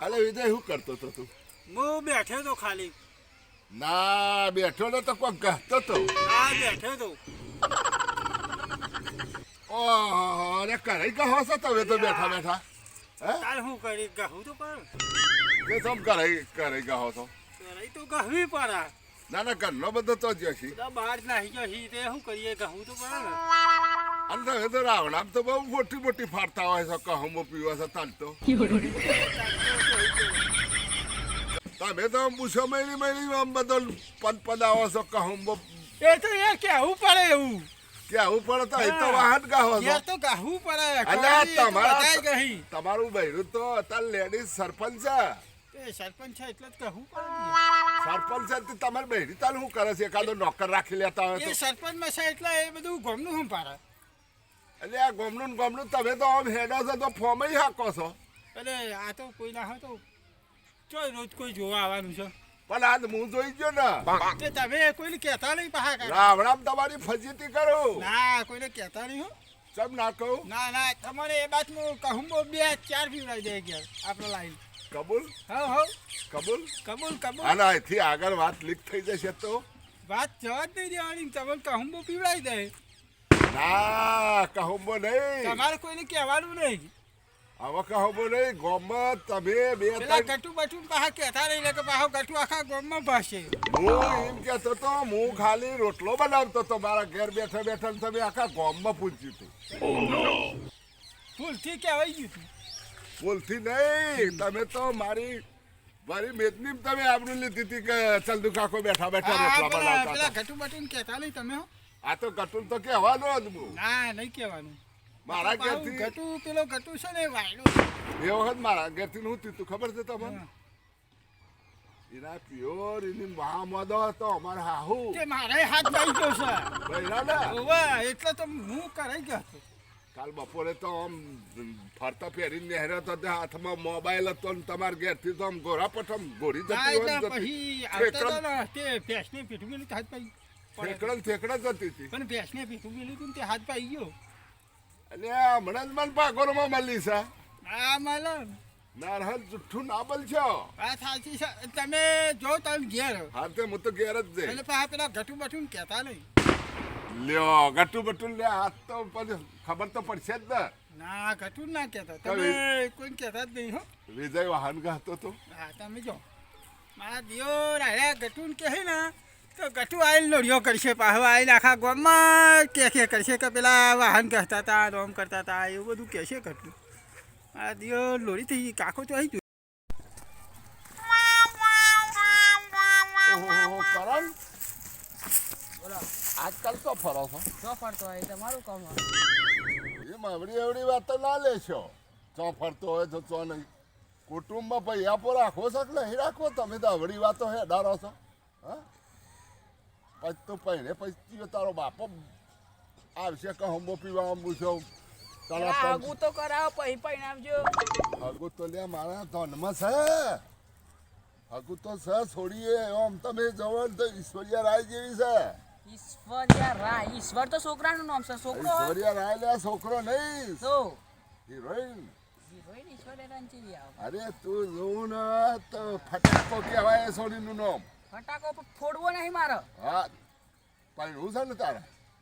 અરે વિજય શું કરતો હતો તું? હું બેઠો તો ખાલી. ના બેઠો ને તો કોઈ કહેતો તો. હા બેઠો તો ઓહો અરે કરાઈ કહો છો તમે તો બેઠા બેઠા. હે? તાર હું કરી કહું તો પણ. કે સમ કરાઈ કરાઈ કહો છો કરાઈ તો કહવી પડે ના ના ઘરનો બધો તો જ છે. બહાર નાહી ગયો છે શું કરીએ કહું તો પણ. અને તમે તો રાવણામ તો બહુ મોટી મોટી ફાડતા હોય છે કહું પીવા છે તાલતો તમે તો આમ પૂછો મહિની મહિની આમ બધો પદ પદાવો છો કહું એ તો એ કેવું પડે એવું. કેવું પડે તો અહીં તો વાહન ગાવો છો. તો ગહવું પડે અલ્યા ખોવાડી એ તો તમારા તમારું બૈરું તો અત્યારે લેડીઝ સરપંચ છે. એ સરપંચ છે એટલે જ પડે સરપંચ છે તે તમારે બહેરી તાલ શું કરે છે? એકાદો નોકર રાખી લેતા હોય તો. સરપંચમાં છે એટલે એ બધું ગમનું શું પાડે એટલે આ ગોમનું ને તમે તો આમ હેડો છો તો ફોર્મ હાકો છો. એટલે આ તો કોઈ ના હોય તો ચોય રોજ કોઈ જોવા આવવાનું છે. પણ આજ હું જોઈ ગયો ને. તમે કોઈને કહેતા નહીં પાહા. રાવણામ તમારી ફજીતી કરો. ના કોઈને કહેતા નહીં હો. ચમ ના કહું? ના ના તમારે એ બાતનું કહું બો બે ચાર પીવડાવી દે ગયા આપણે લાઈન. કબૂલ? હા હા કબૂલ? કબૂલ કબૂલ. અને અહીંથી આગળ વાત લીક થઈ જશે તો? વાત જવા જ નહીં દેવાની તમને કહું પીવડાવી દે. ના કહુંબો નહીં. તમારે કોઈને કહેવાનું નહીં. હવે કહુંબો નહીં ગોમમાં તમે બે પેલા ગટુ બટુ પાહા કહેતા નહીં એટલે કે પાહો કટુ આખા ગામમાં ભાષે હું એમ કહેતો તો હું ખાલી રોટલો બનાવતો તો મારા ઘેર બેઠા બેઠા ને તમે આખા ગોમમાં પૂછ્યું હતું ફૂલથી કહેવાય ગયું હતું ફૂલથી નહીં તમે તો મારી મારી મેદની તમે આબરૂ લીધી હતી કે ચંદુ કાકો બેઠા બેઠા રોટલા બનાવતા પેલા હતા બટુ કહેતા નહીં તમે હો. આ તો કટુલ તો કહેવાનો જ હું. ના નહીં કહેવાનું. મારા ઘેરથી ગટુ પેલો ગટુ છે ને વાયડો. એ વખત મારા ઘેરથી હું તીતું ખબર છે તમને? એના પ્યોર એની મહામદો હતો અમારે હાહુ. કે મારે હાથ આવી ગયો છે. બૈરા ને એટલે તો હું કરાઈ ગયો હતો. કાલ બપોરે તો આમ ફરતા ફેરી નેહર્યો તો હાથમાં મોબાઈલ હતો ને તમાર ઘેરથી તો આમ ગોરા પઠમ ગોરી જતી હોય પછી આવતા તે ભેંસને પીઠું મેલ્યું હાથ પાઈ પડે. ઠેકડા ઠેકડા જતી હતી. પણ ભેંસને પીઠું મેલ્યું હતું ને તે હાથ પાઈ ગયો. આ હમણાં જ મને પાકોરમાં મળી છે. આ માલમ નારહલ જુઠ્ઠું ના બોલશો? આ સાચી છે. તમે જો તમે ઘેર. હા તે હું તો ઘેર જ જઈ એટલે પાછા પેલા ઘટુ બટુ કહેતા નહીં. લ્યો ગટુ બટુ લે હાથ તો ખબર તો પડશે જ ને. ના ઘટુ ના કહેતા. તમે કોઈ કહેતા જ નહીં હો. વિજય વાહન ગાતો તો. હા તમે જો. મારા દિયો રાયા ગટુન કહે ને તો ગટુ આવીને લોડિયો કરશે પાછો આવીને આખા ગામમાં કે કે કરશે કે પેલા વાહન કહેતા હતા રોમ કરતા હતા એવું બધું કહેશે ગટુ આ દિયો લોડી થઈ ગઈ કાકો તો આવી ઓહો કરણ. આજકાલ તો ફરો છો. તો ફરતો હોય તમારું કામ એ માવડી એવડી વાત તો ના લેશો ચો ફરતો હોય તો ચો નહીં. કુટુંબમાં ભાઈ આપો રાખો છો કે નહીં રાખો તમે તો અવળી વાતો હે ડારો છો. હા? પછી તો પહેરે પછી તારો બાપો આવશે કે હમો પીવા અંબુ છો? આગું તો કરાવો પછી પરિણામજો હગુ તો લે મારા ધનમાં છે. હગુ તો છે છોડીએ. આમ તમે જવો તો ઈશ્વરિયા રાય જેવી છે. ઈશ્વરિયા રાય. ઈશ્વર તો છોકરાનું નામ છે. છોકરો. ઈશ્વરિયા રાય લે છોકરો નહીં. તો? હિરોઈન. અરે તું જોઉં ને તો ફટાકો કહેવાય સોની છોડીનું નામ. ફટાકો ફોડવો નહીં મારો. હા પહેણવું છે ને તારે?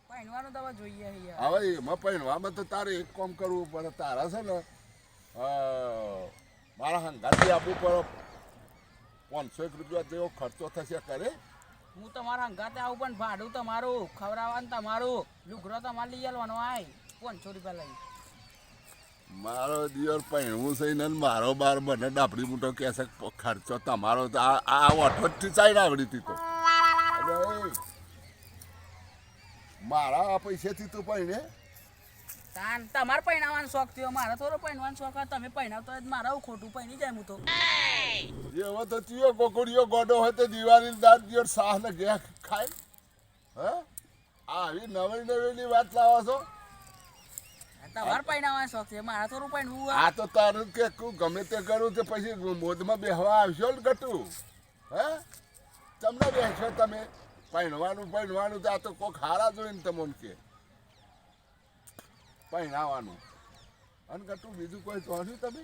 પહેરવાનું તો જોઈએ હવે એમાં પહેણવામાં તો તારે એક કામ કરવું પડે તારા છે ને મારા હંગાથી આપવું પડે પાંચસો એક રૂપિયા જેવો ખર્ચો થશે કરે. હું તમારા હંગાતે આવું પણ ભાડું તમારું ખવડાવવાનું તમારું લુગડો તમારે લઈ આવવાનો આય પાંચસો રૂપિયા લઈ મારો દિયર પહેણવું છે ને મારો બાર મને ડાબડી મૂટો કહે છે ખર્ચો તમારો તો આ આ વઠોટથી ચાઈ હતી તો. મારા આ પૈસેથી તું પહેણે? તાન તમારે પહેરાવાનો શોખ થયો મારે થોડો પહેણવાનો શોખ હોય તમે પહેણાવતો હોય તો મારે ખોટું પહેણી જાય હું તો. એવો તો ચિયો કોકડીયો ગોડો હોય તો દિવાળી દાંત દિયર સાહ ને ગયા ખાય હ? આવી નવી નવીની વાત લાવો છો? તમારે પહેરાવાનો શોખ છે મારે થોડું પહેરવું હોય આ તો તારું કે ગમે તે કરું તે પછી મોદમાં બેહવા આવશો ને ગટું? હે? તમને બેસશો તમે. પહેણવાનું પહેણવાનું તો આ તો કોક હારા જોઈને તમને કે. પહેણાવાનું અને ગટું બીજું કોઈ જોડ્યું તમે?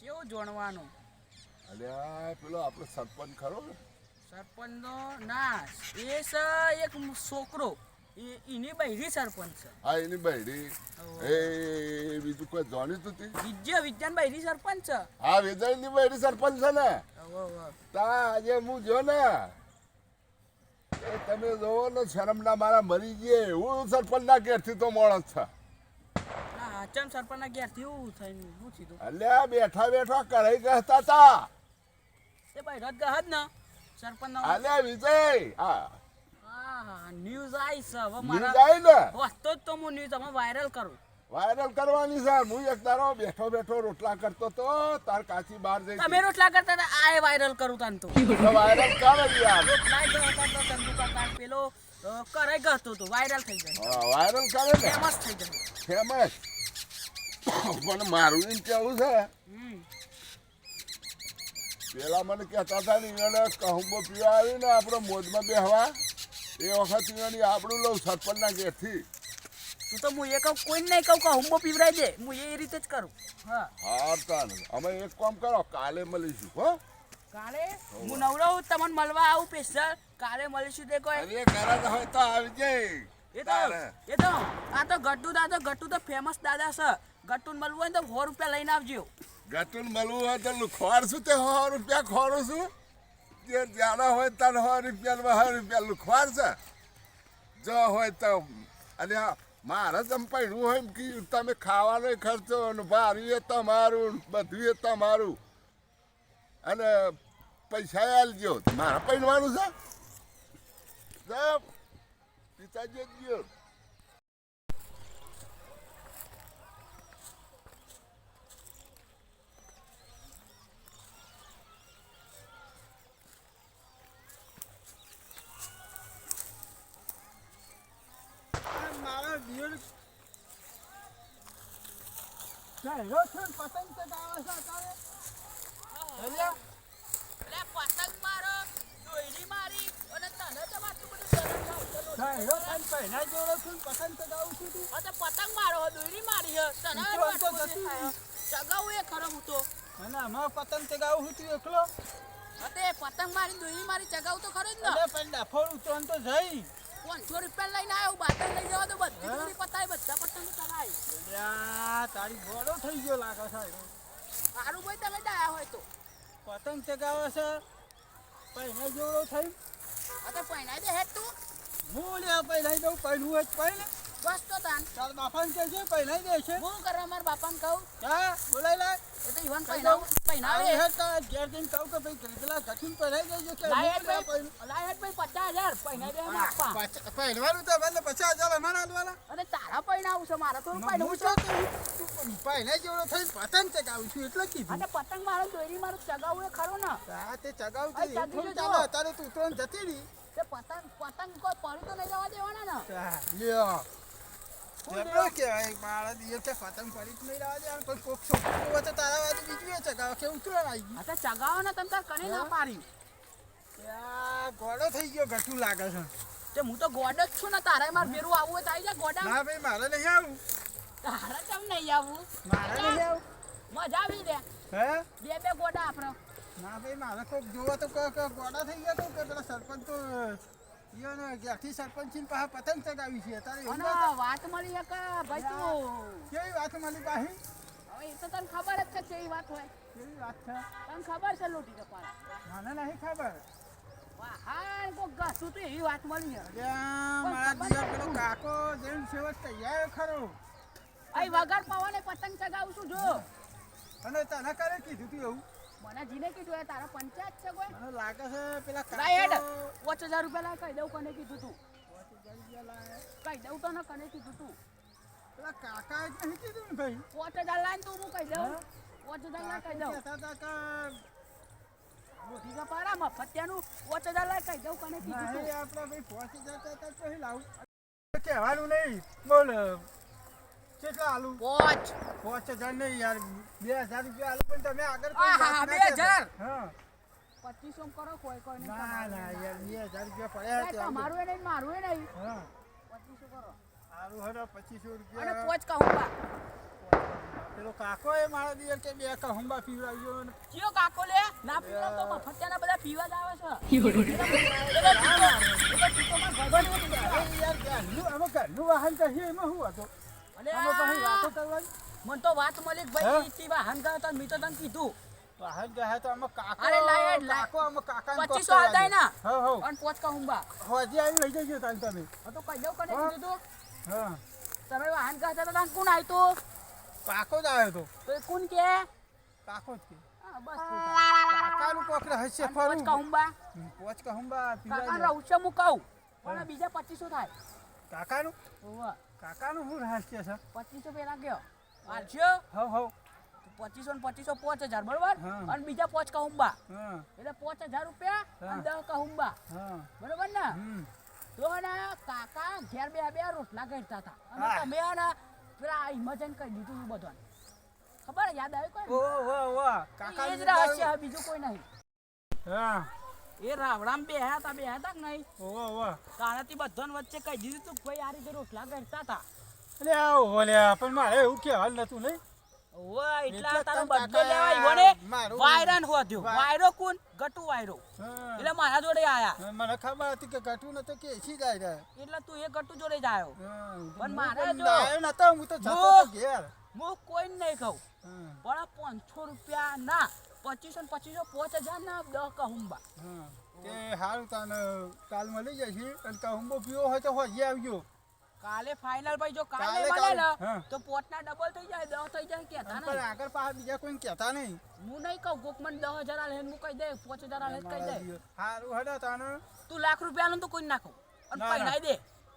કેવું જોણવાનું? અલ્યા પેલો આપણો સરપંચ ખરો ને? સરપંચનો ના એ એક છોકરો. એની બૈરી સરપંચ છે. હા એની બહેરી એ બીજું કોઈ જાણ્યું તું તી? વિજય વિજ્ઞાન બૈરી સરપંચ છે. હા વિજયની બહેરી સરપંચ છે ને. તા આજે હું જો ને તમે જોવો ને શરમના મારા મરી ગયે એવું સરપંચના ઘેરથી તો માણસ છે. ચમ સરપંચના ઘેરથી એવું થઈને થયું અલ્યા બેઠા બેઠા કરાઈ ગયા તા. એ ભાઈ રદ ગહદ ને સરપંચ અલ્યા વિજય હા હા. ન્યૂઝ આવી છે. હવે મારા આવી ને? વાંચતો જ તો હું ન્યૂઝ અમે વાયરલ કરું. વાયરલ કરવાની સર. હું એક તારો બેઠો બેઠો રોટલા કરતો તો તાર કાચી બહાર જઈ તમે રોટલા કરતા હતા આ વાયરલ કરું તાન તો. વાયરલ કર યાર. રોટલા કરતા તો તંદુ કરતા પેલો કરે ગતો તો વાયરલ થઈ જાય હા, વાયરલ કરે ને? ફેમસ થઈ જાય ફેમસ પણ મારું એમ કેવું છે? પેલા મને કહેતા હતા ને એને કહુંબો પીવા આવી ને આપણે મોજમાં બેહવા. એ વખત એની આપણું લઉં સરપંચના ઘેરથી. તું તો હું એ કહું કોઈ નહીં કહું કે હુંબો પીવરાઈ દે હું એ રીતે જ કરું. હા. હા તાન અમે એક કામ કરો કાલે મળીશું હો. કાલે? હું. નવરો તમને મળવા આવું સ્પેશિયલ કાલે મળીશું તે કોઈ. અરે ઘરે હોય તો આવી એ તો એ તો આ તો ગટ્ટુ દાદા ગટ્ટુ તો ફેમસ દાદા છે. ગટ્ટુ મળવું હોય ને તો સો રૂપિયા લઈને આવજો. ગટ્ટુ મળવું હોય તો છું તે સો રૂપિયા ખોરું છું. જે જ્યારે હોય તાર સો રૂપિયા સો રૂપિયા લુખવાડ છે. જો હોય તો, અને મારે તમે પડ્યું હોય કે તમે ખાવાનો ખર્ચો ને ભારું એ તમારું બધું એ તમારું અને પૈસા આલજો. મારે પહેરવાનું છે. પિતાજી ગયો આ મારો દિયોર ચાલ્યો છે પતંગ ચગાવે છે અત્યારે અલ્યા, એટલે પતંગ મારો દોયડી મારી અને તને તો આટલું બધું આવતું ચાલ્યો પહેલા જોડો પતંગ ચગાવું છું તું પતંગ મારો દોયડી મારી છે તને. ચગાવું એ ખરો હું અને આમાં પતંગ ચગાવું છું તું પતંગ મારી દોયડી મારી ચગાવું તો ખરો જ ને પણ ડફોડ ઉતરણ તો જઈ પાંચસો રૂપિયા લઈને આવ્યો બાતર લઈ જવા તો બધી. દોરી પતાય બધા. પતંગ ચગાય તારી ગોળો થઈ ગયો લાગે છે. સારું ભાઈ તમે ડાયા હોય તો. પતંગ ચગાવે છે. પહેલા જોડો થઈ. આ તો પહેણાઈ દે હેડ તું. હું લ્યા પહેલા દઉં પહેલું તો પહેલે બસ તો તાન. તાર બાપાને કહે છે પહેલા દે છે. હું કરવા મારા બાપાને કહું? હા બોલાય લાય એ તો ઈવન કહી પહેણાવ દઉં. પહેણાવે આવી ઘેર જઈને કહું કે ભાઈ પેલા ગઠીને પહેરાઈ દેજો કે લાય હું હેડ ના ભાઈ. પહેરું. ભાઈ પચાસ હજાર. દે એમાં આપવા. તો બંધ પચાસ અમારા હાલવાના અને તારા પહેણાવું છે મારે થોડું હું છે. પહેલા જેવડો થઈ પતંગ ચગાવું છું એટલે કીધું. અને પતંગ મારો દોરી મારું ચગાવું એ ખરો ને. હા તે ચગાવું છે અત્યારે તું ઉતરણ જતી રહી. તે પતંગ પતંગ કોઈ પડી તો નહીં જવા દેવાના ને. લ્યો. ગોળો થઈ ગયો ઘટું લાગે છે. તે હું તો ગોડ જ છું ને તારે માર ભેરું આવવું હોય તો આવી જા ગોડા. ના ભાઈ મારે નહીં આવું તારે કેમ નહીં આવું મારે નહીં આવું મજા આવી દે હે? બે બે ગોડા આપણે. ના ભાઈ મારે કોક જોવા તો કોક ગોડા થઈ ગયા તો કે પેલા સરપંચ તો ઈયો ને ક્યાંથી પાસે પતંગ ચગાવી છે. તારે અને વાત મળી છે ભાઈ તું. કેવી વાત મારી પાસે હવે એ તો તને ખબર જ છે કેવી વાત હોય. કેવી વાત છે? તને ખબર છે લોટી કપાળા મને નહીં ખબર. વાહ હા કોક ગાસું તો એવી વાત મળી છે મારા દિયા પેલો કાકો જૈન સેવક તૈયાર ખરો. અહીં વગર પવને પતંગ ચગાવું છું જો. અને તને કરે કીધું તું એવું? મને જીને કીધું એ તારા પંચાયત છે કોઈ? મને લાગે છે પેલા લાય હેડ. કાકો પાંચ હજાર રૂપિયા લાય કહી દઉં કને કીધું તું. રૂપિયા. કહી દઉં તો ને કને કીધું તું. પેલા કાકા જ નહીં કીધું ને ભાઈ? પાંચ હજાર લાય ને હું કહી દઉં. કહી કહેતા હતા કે મોટી મફતિયાનું કહી દઉં કને કીધું તું. આપણે ભાઈ તો લાવું. કહેવાનું નહીં. બોલ. કેટલા આલુ? પાંચ. પાંચ હજાર નહીં યાર. બે હજાર રૂપિયા આલુ પણ તમે આગળ કોઈ હા, બે હજાર? હા. પચીસો કરો કોઈ કોઈ ના ના યાર બે હજાર રૂપિયા પડ્યા છે તમારું એ નહીં મારું એ નહીં. હા. પચીસો કરો. સારું હરો પચીસો અને રૂપિયા પોચ કહું બા પેલો કાકો એ મારા દિયર કે બે કહુંબા પીવડાવ્યો ને કયો કાકો લે? ના પીવા તો મફતિયાના બધા પીવા જ આવે છે. યાર ઘરનું અમે ઘરનું વાહન કહીએ એમાં શું હતું? પછી વાતો કરવાની? મને તો વાત મળી કે ભાઈ તી વાહન ગયો તો મેં તો તને કીધું. વાહન તો અમે કાકો અરે લાય, લાય. કાકો અમે કાકા પચીસો આલતા ના. હા હા. અને પોચ કા હુંબા હોજી આવી લઈ જજો તાન તમે. તો કહી દઉં કને કીધું તું? હા. તમે વાહન ગયા હતા તો તને કોણ આવ્યું કાકો જ આવ્યો તો. તો કોણ કે? કાકો જ કે. બસ કાકાનું હશે રહસ્ય પોચ ખરું કા હુંબા પોચ કહુંબા કાકા રહું છે હું. કહું પણ બીજા પચીસો થાય. કાકાનું? ઓવા કાકાનું શું રહસ્ય છે? પચીસો પેલા ગયો. વાંચ્યો? હવ હવ. પચીસો ને પચીસો પાંચ હજાર બરોબર. અને બીજા પાંચ કહુંબા. એટલે પાંચ હજાર રૂપિયા અને દસ કા બરોબર ને? તો ને કાકા ઘેર બે બે રોટલા કરતા હતા. અને. તમે ને પેલા ઇમરજન કરી દીધું હતું બધાને. ખબર યાદ આવી કોઈ? રહસ્ય બીજું કોઈ નહીં. હા. એ રાવડામ બે હતા બે હતા કે નહીં? ઓ વાહ વાહ તારાથી બધાને વચ્ચે કહી દીધું તું કે ભાઈ આ રીતે રોટલા કરતા હતા. એટલે આવો લે પણ મારે એવું કહેવાનું નતું નહીં. ઓય એટલા તારો બધો લેવા ઈવો ને વાયરન વાય- વાયરો કોણ? ગટુ વાયરો. એટલે મારા જોડે આયા. મને ખબર હતી કે ગટુ નતો કે એસી જાય રે. એટલે તું એ ગટુ જોડે જ આવ્યો પણ મારા જો- લાયો નતો હું તો જતો તો ઘેર. હું કોઈ નહીં કહું. પણ પાંચસો રૂપિયા ના પચીસો ને પચીસો પાંચ હજાર ના દસ કહુંબા તે હારું તને કાલ મળી જશે અને કહુંબો પીવો હોય તો હોજી આવજો. કાલે ફાઇનલ ભાઈ જો કાલે મળે ને. તો પોટના ડબલ થઈ જાય દસ થઈ જાય કેતા પણ આગળ પાછા બીજા કોઈ કેતા નહીં. હું નહીં કહું કોક મને દસ હજાર આલે હું કહી દે પાંચ હજાર આલે કહી દે. હારું હેડો તને. તું લાખ રૂપિયા નું તો કોઈ નાખો અને ના. દે.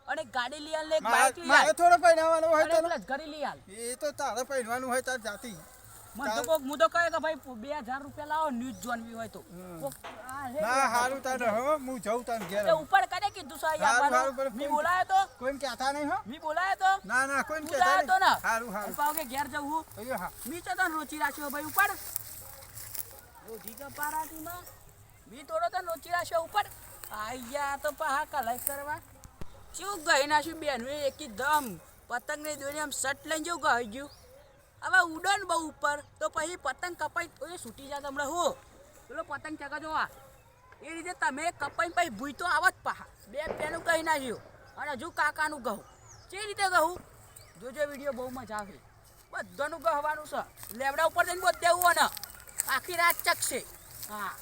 અને ગાડી લઈ આલ ને બાઇક લઈ મારે થોડો પહેરવાનો હોય તો ઘરે લઈ આલ. એ તો તારે પહેરવાનું હોય તાર જાતી. મને તો કોક હું તો કહે કે ભાઈ બે હજાર રૂપિયા લાવો ન્યૂઝ જોનવી હોય તો. હમ. કોક આ લે, ના હારું તને હો. હું જઉં તને ઘેર. ઉપર કરે કીધું સાહેબ હારું, હારું, આવવાનું પણ મી બોલાયો તો? કોઈને કહેતા નહીં હો. મી બોલાયો તો? ના ના કોઈને કહેતા લાયો તો ને હારું હારું. પાવ કે ઘેર જવું અయ్యో હા. મી તો તને રોચી રાખ્યો ભાઈ ઉપર રોજી મી થોડો તને રોચી રાખ્યો ઉપર આઈ ગયા તો પહા કલાઈ કરવા. શું ગઈ નાખ્યું બેન એક દમ. પતંગની દોરી આમ સટ લઈને જેવું ગઈ ગયું. હવે ઉડો ને બહુ ઉપર. તો પછી પતંગ કપાઈ ઓય છૂટી જાય હમણાં, હો. પેલો પતંગ ચગા જોવા એ રીતે તમે કપાઈ પછી ભૂઈ તો આવત પહા બે પેલું કહી નાખ્યું. અને હજુ કાકાનું કહું જે રીતે કહું જોજો વીડિયો બહુ મજા આવે બધાનું ગહવાનું છે. લેવડા ઉપર જઈને બધે દેવું અને આખી રાત ચકશે. હા.